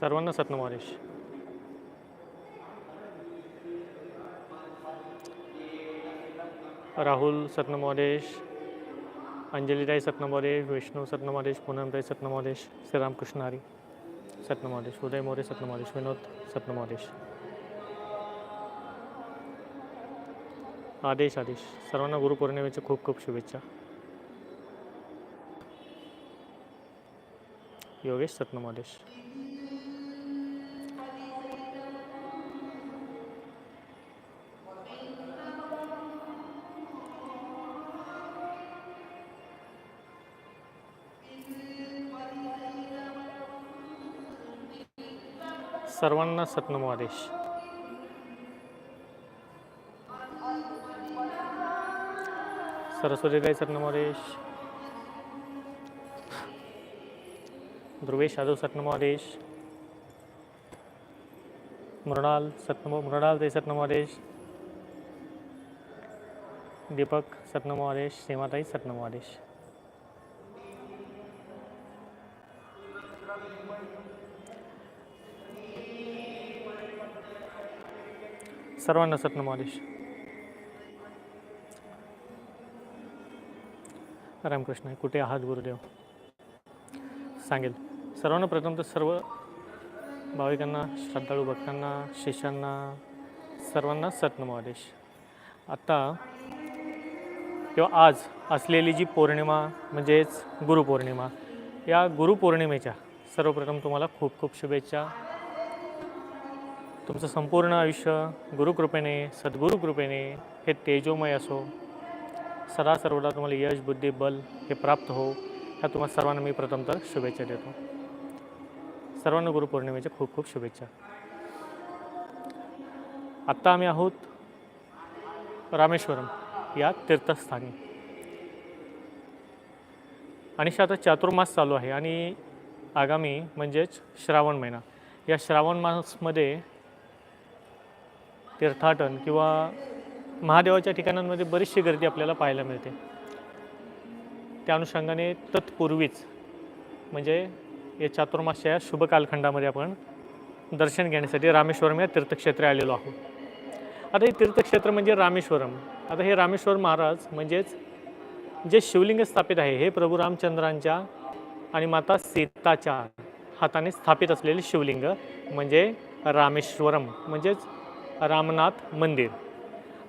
सर्वांना सतनमहादेश राहुल सतनमहादेश अंजलीताई सतनमहादेश विष्णू सतनमहादेश पूनमताई सतनमहादेश श्रीरामकृष्ण हरी सतनमहादेश उदय मोरे सतनमहादेश विनोद सतनमहादेश आदेश आदेश. सर्वांना गुरुपौर्णिमेच्या खूप खूप शुभेच्छा. योगेश सतनमहादेश सर्वांना सतनमहादेश सरस्वतीताई सतनमहादेश ध्रुवेश यादव सतनमहादेश मृणाल सतनम मृणाल ताई सतनमहादेश दीपक सतनमहादेश सीमाताई सतनमहादेश सर्वांना सतनमहादेश रामकृष्ण कुठे आहात गुरुदेव? सांगेल. सर्वांना प्रथम तर सर्व भाविकांना श्रद्धाळू भक्तांना शिष्यांना सर्वांना सतनमहादेश आत्ता किंवा आज असलेली जी पौर्णिमा म्हणजेच गुरुपौर्णिमा या गुरुपौर्णिमेच्या सर्वप्रथम तुम्हाला खूप खूप शुभेच्छा. तुमचं संपूर्ण आयुष्य गुरुकृपेने सद्गुरुकृपेने हे तेजोमय असो. सदा सर्वदा तुम्हाला यश बुद्धी बल हे प्राप्त हो. ह्या तुम्हाला सर्वांना मी प्रथम तर शुभेच्छा देतो. सर्वांना गुरुपौर्णिमेच्या खूप खूप शुभेच्छा. आत्ता आम्ही आहोत रामेश्वरम या तीर्थस्थानी. आणि आता चातुर्मास चालू आहे आणि आगामी म्हणजेच श्रावण महिना. या श्रावण मासमध्ये तीर्थाटन किंवा महादेवाच्या ठिकाणांमध्ये बरीचशी गर्दी आपल्याला पाहायला मिळते. त्या अनुषंगाने तत्पूर्वीच म्हणजे या चातुर्मासच्या या शुभ कालखंडामध्ये आपण दर्शन घेण्यासाठी रामेश्वरम या तीर्थक्षेत्रे आलेलो आहोत. आता हे तीर्थक्षेत्र म्हणजे रामेश्वरम. आता हे रामेश्वर महाराज म्हणजेच जे शिवलिंग स्थापित आहे हे प्रभू रामचंद्रांच्या आणि माता सीताच्या हाताने स्थापित असलेले शिवलिंग म्हणजे रामेश्वरम म्हणजेच रामनाथ मंदिर.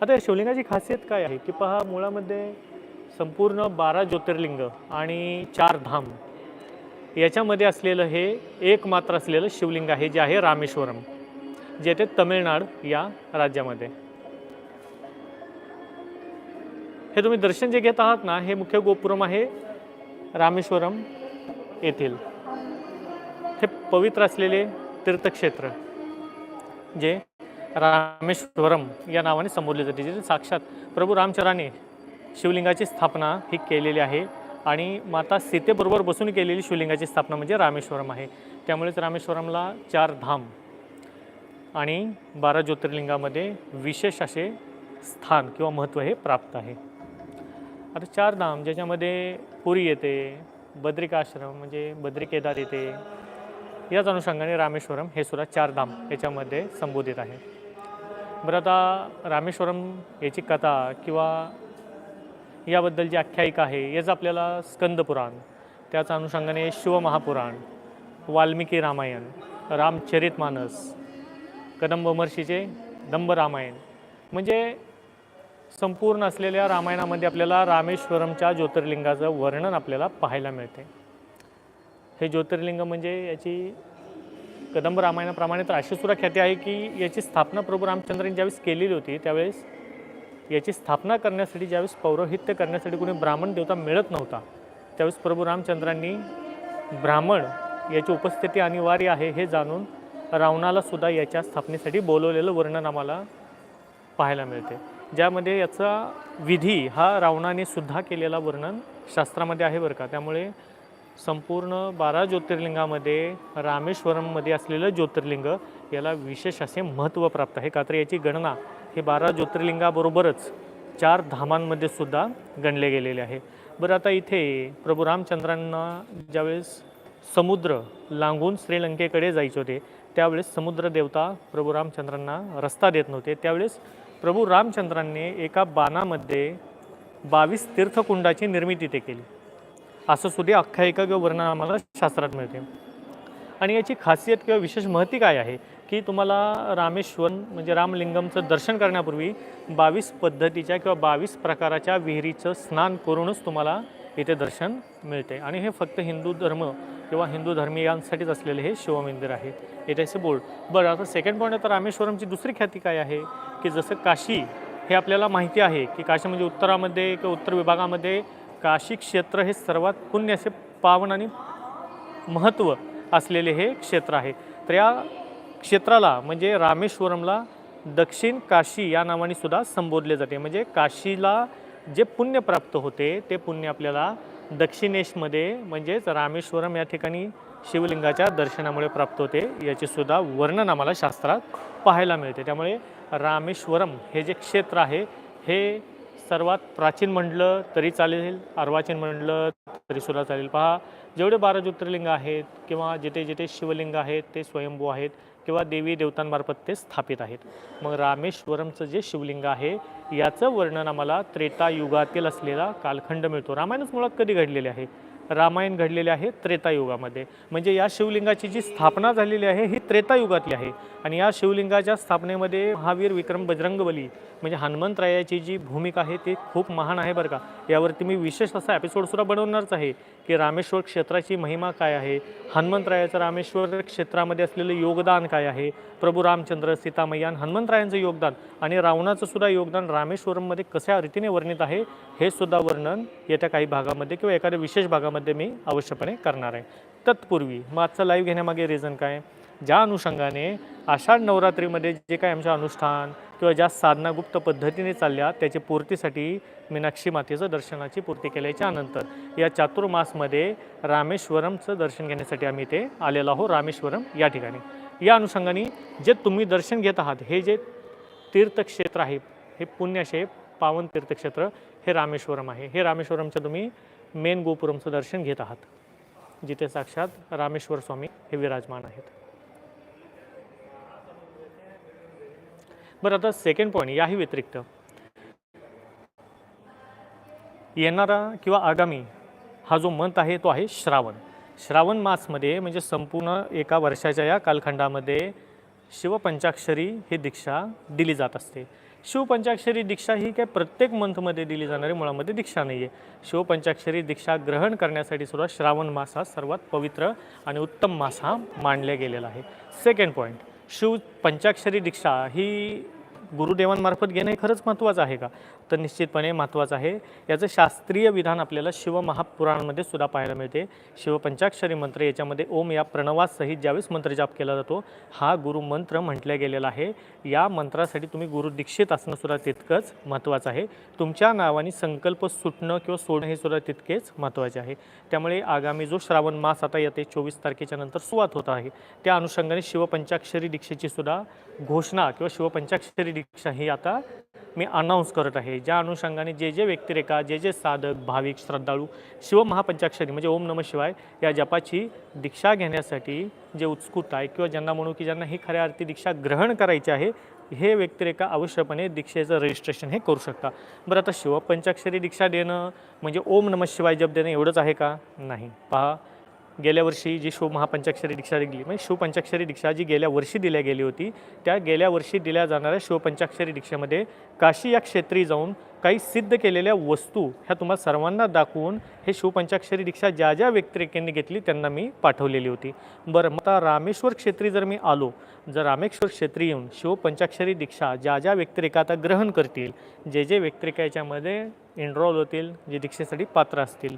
आता या शिवलिंगाची खासियत काय आहे? की पहा मुळामध्ये संपूर्ण बारा ज्योतिर्लिंग आणि चार धाम याच्यामध्ये असलेलं हे एकमात्र असलेलं शिवलिंग आहे जे आहे रामेश्वरम जे ते तमिळनाड या राज्यामध्ये. हे तुम्ही दर्शन जे घेत आहात ना हे मुख्य गोपुरम आहे रामेश्वरम येथील. हे पवित्र असलेले तीर्थक्षेत्र जे रामेश्वरम या नावाने संबोधले जाते जिथे साक्षात प्रभू रामचराने शिवलिंगाची स्थापना ही केलेली आहे आणि माता सीतेबरोबर बसून केलेली शिवलिंगाची स्थापना म्हणजे रामेश्वरम आहे. त्यामुळेच रामेश्वरमला चार धाम आणि बारा ज्योतिर्लिंगामध्ये विशेष असे स्थान किंवा महत्त्व हे प्राप्त आहे. आता चार धाम ज्याच्यामध्ये पुरी येते बद्रिकाश्रम म्हणजे बद्रिकेदार येते याच अनुषंगाने रामेश्वरम हे सुद्धा चार धाम याच्यामध्ये संबोधित आहे. बरं आता रामेश्वरम याची कथा किंवा याबद्दल जी आख्यायिका आहे याचं आपल्याला स्कंदपुराण त्याच अनुषंगाने शिवमहापुराण वाल्मिकी रामायण रामचरितमानस कदंब महर्षीचे दंब रामायण. म्हणजे संपूर्ण असलेल्या रामायणामध्ये आपल्याला रामेश्वरमच्या ज्योतिर्लिंगाचं वर्णन आपल्याला पाहायला मिळते. हे ज्योतिर्लिंग म्हणजे याची कदंब रामायणाप्रमाणे तर अशी सुद्धा ख्याती आहे की याची स्थापना प्रभू रामचंद्रांनी ज्यावेळेस केलेली होती त्यावेळेस याची स्थापना करण्यासाठी ज्यावेळेस पौरोहित्य करण्यासाठी कोणी ब्राह्मण देवता मिळत नव्हता त्यावेळेस प्रभू रामचंद्रांनी ब्राह्मण याची उपस्थिती अनिवार्य आहे हे जाणून रावणाला सुद्धा याच्या स्थापनेसाठी बोलवलेलं वर्णन आम्हाला पाहायला मिळते. ज्यामध्ये याचा विधी हा रावणाने सुद्धा केलेला वर्णन शास्त्रामध्ये आहे बरं का. त्यामुळे संपूर्ण बारा ज्योतिर्लिंगामध्ये रामेश्वरममध्ये असलेलं ज्योतिर्लिंग याला विशेष असे महत्त्व प्राप्त आहे. का तर याची गणना हे बारा ज्योतिर्लिंगाबरोबरच चार धामांमध्ये सुद्धा गणले गेलेले आहे. बरं आता इथे प्रभू रामचंद्रांना ज्यावेळेस समुद्र लांगून श्रीलंकेकडे जायचे होते त्यावेळेस समुद्र देवता प्रभू रामचंद्रांना रस्ता देत नव्हते. त्यावेळेस प्रभू रामचंद्रांनी एका बाणामध्ये बावीस तीर्थकुंडाची निर्मिती ते केली. असं सुद्धा आख्यायिका किंवा वर्णन आम्हाला शास्त्रात मिळते. आणि याची खासियत किंवा विशेष महती काय आहे? की तुम्हाला रामेश्वर म्हणजे रामलिंगमचं दर्शन करण्यापूर्वी बावीस पद्धतीच्या किंवा बावीस प्रकाराच्या विहिरीचं स्नान करूनच तुम्हाला इथे दर्शन मिळते. आणि हे फक्त हिंदू धर्म किंवा हिंदू धर्मीयांसाठीच असलेले हे शिवमंदिर आहे. इथे असे बोर्ड बरं आता सेकंड पॉईंट आता रामेश्वरमची दुसरी ख्याती काय आहे? की जसं काशी हे आपल्याला माहिती आहे की काशी म्हणजे उत्तरामध्ये किंवा उत्तर विभागामध्ये काशी क्षेत्र हे सर्वात पुण्य असे पावन आणि महत्त्व असलेले हे क्षेत्र आहे. तर या क्षेत्राला म्हणजे रामेश्वरमला दक्षिण काशी या नावाने सुद्धा संबोधले जाते. म्हणजे काशीला जे पुण्य प्राप्त होते ते पुण्य आपल्याला दक्षिणेशमध्ये म्हणजेच रामेश्वरम या ठिकाणी शिवलिंगाच्या दर्शनामुळे प्राप्त होते. याचे सुद्धा वर्णन आम्हाला शास्त्रात पाहायला मिळते. त्यामुळे रामेश्वरम हे जे क्षेत्र आहे हे सर्वात प्राचीन म्हटलं तरी चालेल अर्वाचीन म्हटलं तरीसुद्धा चालेल. पहा जेवढे बारा ज्योतिर्लिंग आहेत किंवा जिथे जिथे शिवलिंग आहेत ते स्वयंभू आहेत किंवा देवी देवतांमार्फत ते स्थापित आहेत. मग रामेश्वरमचं जे शिवलिंग आहे याचं वर्णन आम्हाला त्रेता युगातील असलेला कालखंड मिळतो. रामायणच मुळात कधी घडलेले आहे? रामायण घडलेले आहे त्रेतायुगामध्ये. म्हणजे या शिवलिंगाची जी स्थापना झालेली आहे ही त्रेतायुगातली आहे. आणि या शिवलिंगाच्या स्थापनेमध्ये महावीर विक्रम बजरंगबली म्हणजे हनुमंतरायाची जी भूमिका आहे ती खूप महान आहे बरं का. यावरती मी विशेष असा एपिसोडसुद्धा बनवणारच आहे. की रामेश्वर क्षेत्राची महिमा काय आहे? हनुमंतरायाचं रामेश्वर क्षेत्रामध्ये असलेलं योगदान काय आहे? प्रभू रामचंद्र सीतामय्यान हनुमंतरायांचं योगदान आणि रावणाचं सुद्धा योगदान रामेश्वरममध्ये कशा रीतीने वर्णित आहे हे सुद्धा वर्णन येत्या काही भागामध्ये किंवा एखाद्या विशेष भागामध्ये मी अवश्यपणे करणार आहे. तत्पूर्वी मग आजचं लाईव्ह घेण्यामागे रिझन काय? ज्या अनुषंगाने आषाढ नवरात्रीमध्ये जे काही आमचे अनुष्ठान किंवा ज्या साधना गुप्त पद्धतीने चालल्या त्याच्या पूर्तीसाठी मीनाक्षी मातेचं दर्शनाची पूर्ती केल्याच्यानंतर या चातुर्मासमध्ये रामेश्वरमचं दर्शन घेण्यासाठी आम्ही इथे आलेलो आहोत रामेश्वरम या ठिकाणी. या अनुषंगाने जे तुम्ही दर्शन घेत आहात हे जे तीर्थक्षेत्र आहे हे पुण्य असे पावन तीर्थक्षेत्र हे रामेश्वरम आहे. हे रामेश्वरमचं तुम्ही मेन गोपुरमचं दर्शन घेत आहात जिथे साक्षात रामेश्वर स्वामी हे विराजमान आहेत. बरं आता सेकंड पॉईंट याही व्यतिरिक्त. येणारा किंवा आगामी हा जो मंथ आहे तो आहे श्रावण. श्रावण मासमध्ये म्हणजे संपूर्ण एका वर्षाच्या या कालखंडामध्ये शिवपंचाक्षरी ही दीक्षा दिली जात असते. शिवपंचाक्षरी दीक्षा ही काय प्रत्येक मंथमध्ये दिली जाणारी मुळामध्ये दीक्षा नाही आहे शिवपंचाक्षरी दीक्षा ग्रहण करण्यासाठी सुद्धा श्रावण मास हा सर्वात पवित्र आणि उत्तम मास हा मानला गेलेला आहे. सेकंड पॉईंट शिव पंचाक्षरी दीक्षा ही गुरुदेवांमार्फत घेणं हे खरंच महत्त्वाचं आहे का? तर निश्चितपणे महत्त्वाचं आहे. याचं शास्त्रीय विधान आपल्याला शिवमहापुराणामध्ये सुद्धा पाहायला मिळते. शिवपंचाक्षरी मंत्र याच्यामध्ये ओम या प्रणवासहित ज्यावेळेस मंत्रजाप केला जातो हा गुरुमंत्र म्हटला गेलेला आहे. या मंत्रासाठी तुम्ही गुरुदीक्षित असणं सुद्धा तितकंच महत्त्वाचं आहे. तुमच्या नावाने संकल्प सुटणं किंवा सोडणं हे सुद्धा तितकेच महत्त्वाचे आहे. त्यामुळे आगामी जो श्रावण मास आता येते चोवीस तारखेच्या नंतर सुरुवात होत आहे. त्या अनुषंगाने शिवपंचाक्षरी दीक्षेची सुद्धा घोषणा किंवा शिवपंचाक्षरी दीक्षा ही आता मी अनाऊन्स करत आहे. ज्या अनुषंगाने जे जे व्यक्तिरेखा जे जे साधक भाविक श्रद्धाळू शिवमहापंचाक्षरी म्हणजे ओम नम शिवाय या जपाची दीक्षा घेण्यासाठी जे उत्स्फूर्त आहे किंवा ज्यांना म्हणू की ज्यांना ही खऱ्या अर्थी दीक्षा ग्रहण करायची आहे हे व्यक्तिरेखा अवश्यपणे दीक्षेचं रजिस्ट्रेशन हे करू शकता. बरं आता शिवपंचाक्षरी दीक्षा देणं म्हणजे ओम नम शिवाय जप देणं एवढंच आहे का? नाही. पहा गेल्या वर्षी जी शिव महापंचाक्षरी दीक्षा दिली म्हणजे शिवपंचाक्षरी दीक्षा जी गेल्या वर्षी दिल्या गेली होती त्या गेल्या वर्षी दिल्या जाणाऱ्या शिवपंचाक्षरी दीक्षेमध्ये काशी या क्षेत्री जाऊन काही सिद्ध केलेल्या वस्तू ह्या तुम्हाला सर्वांना दाखवून हे शिवपंचाक्षरी दीक्षा ज्या ज्या व्यक्तिरेखांनी घेतली त्यांना मी पाठवलेली होती. बरं मग आता रामेश्वर क्षेत्री जर मी आलो जर रामेश्वर क्षेत्री येऊन शिवपंचाक्षरी दीक्षा ज्या ज्या व्यक्तिरेखा आता ग्रहण करतील जे जे व्यक्तिरेखा याच्यामध्ये एनरोल होतील जे दीक्षेसाठी पात्र असतील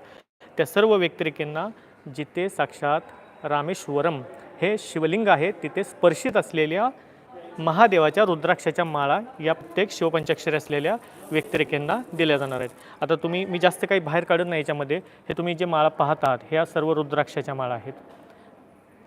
त्या सर्व व्यक्तिरेखांना जिथे साक्षात रामेश्वरम हे शिवलिंग आहे तिथे स्पर्शित असलेल्या महादेवाच्या रुद्राक्षाच्या माळा या प्रत्येक शिवपंचाक्षरी असलेल्या व्यक्तिरेखेंना दिल्या जाणार आहेत. आता तुम्ही मी जास्त काही बाहेर काढत नाही याच्यामध्ये. हे तुम्ही जे माळा पाहत आहात ह्या सर्व रुद्राक्षाच्या माळा आहेत.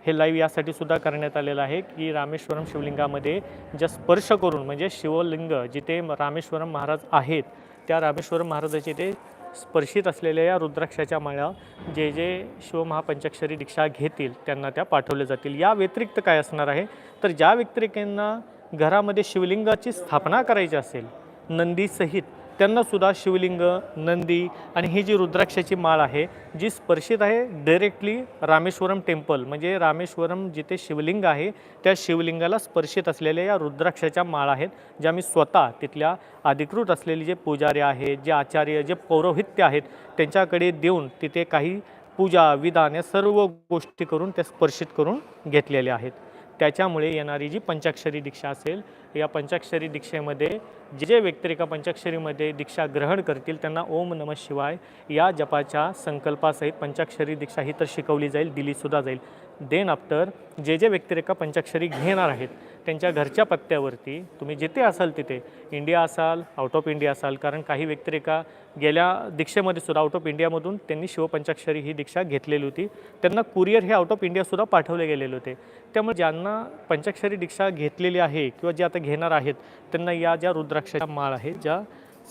हे लाईव्ह यासाठी सुद्धा करण्यात आलेलं आहे की रामेश्वरम शिवलिंगामध्ये ज्या स्पर्श करून म्हणजे शिवलिंग जिथे रामेश्वरम महाराज आहेत त्या रामेश्वरम महाराजाचे ते स्पर्शित असलेल्या या रुद्राक्षाच्या माळा जे जे शिवमहापंचाक्षरी दीक्षा घेतील त्यांना त्या पाठवल्या जातील. या व्यतिरिक्त काय असणार आहे? तर ज्या व्यक्तिरेकांना घरामध्ये शिवलिंगाची स्थापना करायची असेल नंदीसहित त्यांनासुद्धा शिवलिंग नंदी आणि ही जी रुद्राक्षाची माळ आहे जी स्पर्शित आहे डायरेक्टली रामेश्वरम टेम्पल म्हणजे रामेश्वरम जिथे शिवलिंग आहे त्या शिवलिंगाला स्पर्शित असलेल्या या रुद्राक्षाच्या माळ आहेत ज्या मी स्वतः तिथल्या अधिकृत असलेले जे पुजारी आहेत जे आचार्य जे पौरोहित्य आहेत त्यांच्याकडे देऊन तिथे काही पूजा विधान या सर्व गोष्टी करून त्या स्पर्शित करून घेतलेल्या आहेत. त्याच्यामुळे येणारी जी पंचाक्षरी दीक्षा असेल या पंचाक्षरी दीक्षेमध्ये जे जे व्यक्तिरेखा पंचाक्षरीमध्ये दीक्षा ग्रहण करतील त्यांना ओम नम शिवाय या जपाच्या संकल्पासहित पंचाक्षरी दीक्षा ही तर शिकवली जाईल दिलीसुद्धा जाईल. देन आफ्टर जे जे व्यक्तिरेखा पंचाक्षरी घेणार आहेत त्यांच्या घरच्या पत्त्यावरती तुम्ही जिथे असाल तिथे इंडिया असाल आउट ऑफ इंडिया असाल कारण काही व्यक्तिरेखा गेल्या दीक्षेमध्ये सुद्धा आउट ऑफ इंडियामधून त्यांनी शिवपंचाक्षरी ही दीक्षा घेतलेली होती. त्यांना कुरिअर हे आउट ऑफ इंडियासुद्धा पाठवले गेलेले होते. त्यामुळे ज्यांना पंचाक्षरी दीक्षा घेतलेली आहे किंवा जे आता घेणार आहेत. त्यांना या ज्या रुद्राक्षाच्या माळ आहेत ज्या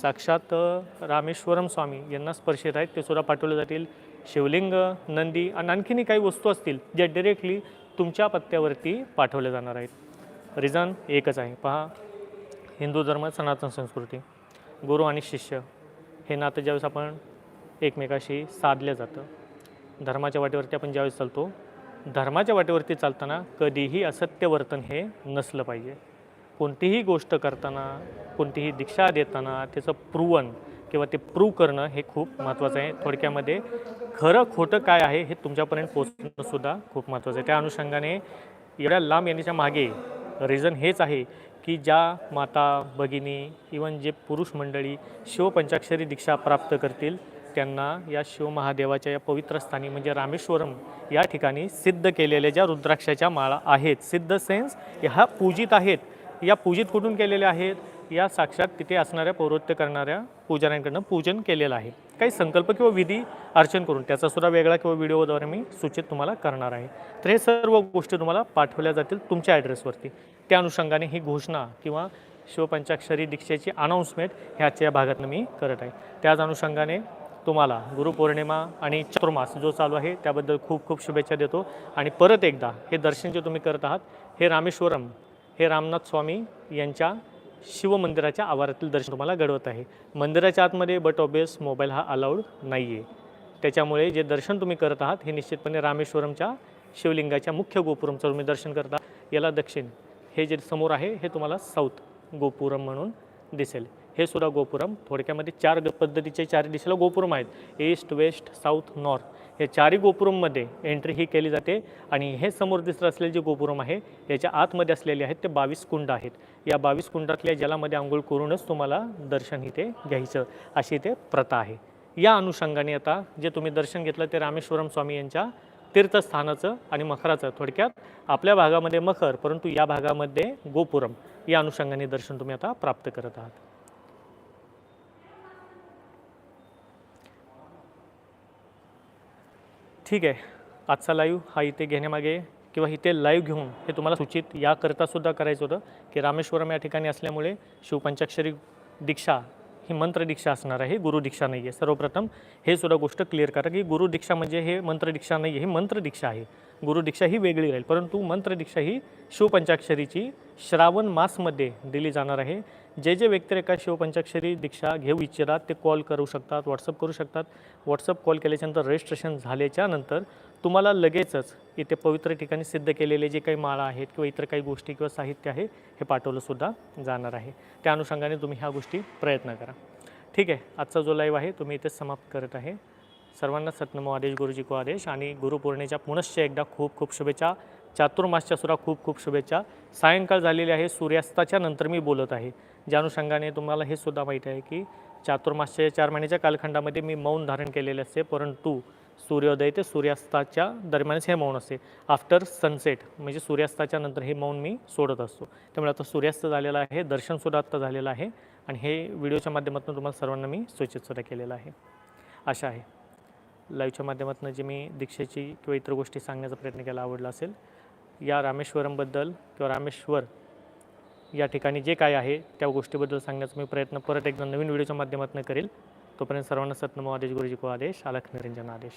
साक्षात रामेश्वरम स्वामी यांना स्पर्शित आहेत ते सुद्धा पाठवले जातील. शिवलिंग नंदी आणि आणखीनही काही वस्तू असतील ज्या डिरेक्टली तुमच्या पत्त्यावरती पाठवल्या जाणार आहेत. रिझन एकच आहे. पहा हिंदू धर्म सनातन संस्कृती. गुरु आणि शिष्य हे नातं ज्यावेळेस आपण एकमेकाशी साधलं जातं धर्माच्या वाटेवरती आपण ज्यावेळेस चालतो धर्माच्या वाटेवरती चालताना कधीही असत्य वर्तन हे नसलं पाहिजे. कोणतीही गोष्ट करताना कोणतीही दीक्षा देताना त्याचं प्रूवन किंवा ते प्रूव्ह करणं हे खूप महत्त्वाचं आहे. थोडक्यामध्ये खरं खोटं काय आहे हे तुमच्यापर्यंत पोचणं सुद्धा खूप महत्त्वाचं आहे. त्या अनुषंगाने एवढ्या लांब येण्याच्या मागे रिझन हेच आहे की ज्या माता भगिनी इवन जे पुरुष मंडळी शिवपंचाक्षरी दीक्षा प्राप्त करतील त्यांना या शिवमहादेवाच्या या पवित्र स्थानी म्हणजे रामेश्वरम या ठिकाणी सिद्ध केलेल्या ज्या रुद्राक्षाच्या माळा आहेत सिद्ध सेन्स ह्या पूजित आहेत. या पूजित कुठून केलेल्या आहेत? या साक्षात तिथे असणाऱ्या पौरोत्य करणाऱ्या पुजाऱ्यांकडनं पूजन केलेलं आहे. काही संकल्प किंवा विधी अर्चन करून त्याचा सुद्धा वेगळा किंवा व्हिडिओद्वारे मी सूचित तुम्हाला करणार आहे. तर हे सर्व गोष्टी तुम्हाला पाठवल्या जातील तुमच्या ॲड्रेसवरती त्या अनुषंगाने ही घोषणा किंवा शिवपंचाक्षरी दीक्षेची अनाऊन्समेंट ह्याच्या भागातनं मी करत आहे. त्याच अनुषंगाने तुम्हाला गुरुपौर्णिमा आणि चतुर्मास जो चालू आहे त्याबद्दल खूप खूप शुभेच्छा देतो. आणि परत एकदा हे दर्शन जे तुम्ही करत आहात हे रामेश्वरम हे रामनाथ स्वामी यांच्या शिवमंदिराच्या आवारातील दर्शन तुम्हाला घडवत आहे. मंदिराच्या आतमध्ये बट ऑबियस मोबाईल हा अलाउड नाही आहे त्याच्यामुळे जे दर्शन तुम्ही करत आहात हे निश्चितपणे रामेश्वरमच्या शिवलिंगाच्या मुख्य गोपुरमचं तुम्ही दर्शन करता याला दक्षिण हे जे समोर आहे हे तुम्हाला साऊथ गोपुरम म्हणून दिसेल. हे सुद्धा गोपुरम. थोडक्यामध्ये चार पद्धतीचे चार दिशेला गोपुरम आहेत. ईस्ट वेस्ट साऊथ नॉर्थ या चारही गोपुरममध्ये एंट्री ही केली जाते आणि हे समोर दिसत असलेले जे गोपुरम आहे याच्या आतमध्ये असलेले आहेत ते बावीस कुंड आहेत. या बावीस कुंडातल्या जलामध्ये आंघोळ करूनच तुम्हाला दर्शन इथे घ्यायचं अशी इथे प्रथा आहे. या अनुषंगाने आता जे तुम्ही दर्शन घेतलं ते रामेश्वरम स्वामी यांच्या तीर्थस्थानाचं आणि मखराचं थोडक्यात आपल्या भागामध्ये मखर परंतु या भागामध्ये गोपुरम या अनुषंगाने दर्शन तुम्ही आता प्राप्त करत आहात. ठीक आहे. आजचा लाईव्ह हा इथे घेण्यामागे किंवा इथे लाईव्ह घेऊन हे तुम्हाला सूचित याकरता सुद्धा करायचं होतं की रामेश्वरम या ठिकाणी असल्यामुळे शिवपंचाक्षरी दीक्षा ही मंत्र दीक्षा असणार आहे गुरु दीक्षा नाही आहे सर्वप्रथम हे सुद्धा गोष्ट क्लिअर करा की गुरु दीक्षा म्हणजे हे मंत्र दीक्षा नाही आहे ही मंत्र दीक्षा आहे. गुरु दीक्षा ही वेगळी राहील परंतु मंत्र दीक्षा ही शिवपंचाक्षरीची श्रावण मासमध्ये दिली जाणार आहे. जे जे व्यक्तिरेखा शिवपंचाक्षरी दीक्षा घेऊ इच्छितात ते कॉल करू शकतात व्हॉट्सअप करू शकतात. व्हॉट्सअप कॉल केल्याच्यानंतर रजिस्ट्रेशन झाल्याच्यानंतर तुम्हाला लगेचच इथे पवित्र ठिकाणी सिद्ध केलेले जे काही माळा आहेत किंवा इतर काही गोष्टी किंवा साहित्य आहे हे पाठवलंसुद्धा जाणार आहे. त्या अनुषंगाने तुम्ही ह्या गोष्टी प्रयत्न करा. ठीक आहे आजचा जो लाईव्ह आहे तुम्ही इथेच समाप्त करत आहे. सर्वांना सतनमो आदेश गुरुजी को आदेश आणि गुरुपौर्णिमेच्या पुनश्च एकदा खूप खूप शुभेच्छा. चातुर्मासच्या सुरा खूप खूप शुभेच्छा. सायंकाळ झालेली आहे सूर्यास्ताच्या नंतर मी बोलत आहे. ज्या अनुषंगाने तुम्हाला हे सुद्धा माहीत आहे की चातुर्मासच्या चार महिन्याच्या कालखंडामध्ये मी मौन धारण केलेले असते परंतु सूर्योदय ते सूर्यास्ताच्या दरम्यानच हे मौन असते. आफ्टर सनसेट म्हणजे सूर्यास्ताच्या नंतर हे मौन मी सोडत असतो. त्यामुळे आता सूर्यास्त झालेला आहे दर्शनसुद्धा आत्ता झालेलं आहे आणि हे व्हिडिओच्या माध्यमातून तुम्हाला सर्वांना मी सूचितसुद्धा केलेलं आहे. आशा आहे. लाईव्हच्या माध्यमातून जे मी दीक्षेची किंवा इतर गोष्टी सांगण्याचा प्रयत्न केला आवडला असेल या रामेश्वरमबद्दल किंवा रामेश्वर या ठिकाणी जे काय आहे त्या गोष्टीबद्दल सांगण्याचा मी प्रयत्न परत एकदा नवीन व्हिडिओच्या माध्यमातून करेल. तोपर्यंत सर्वांना सतनमो आदेश गुरुजी को आदेश अलख निरंजन आदेश.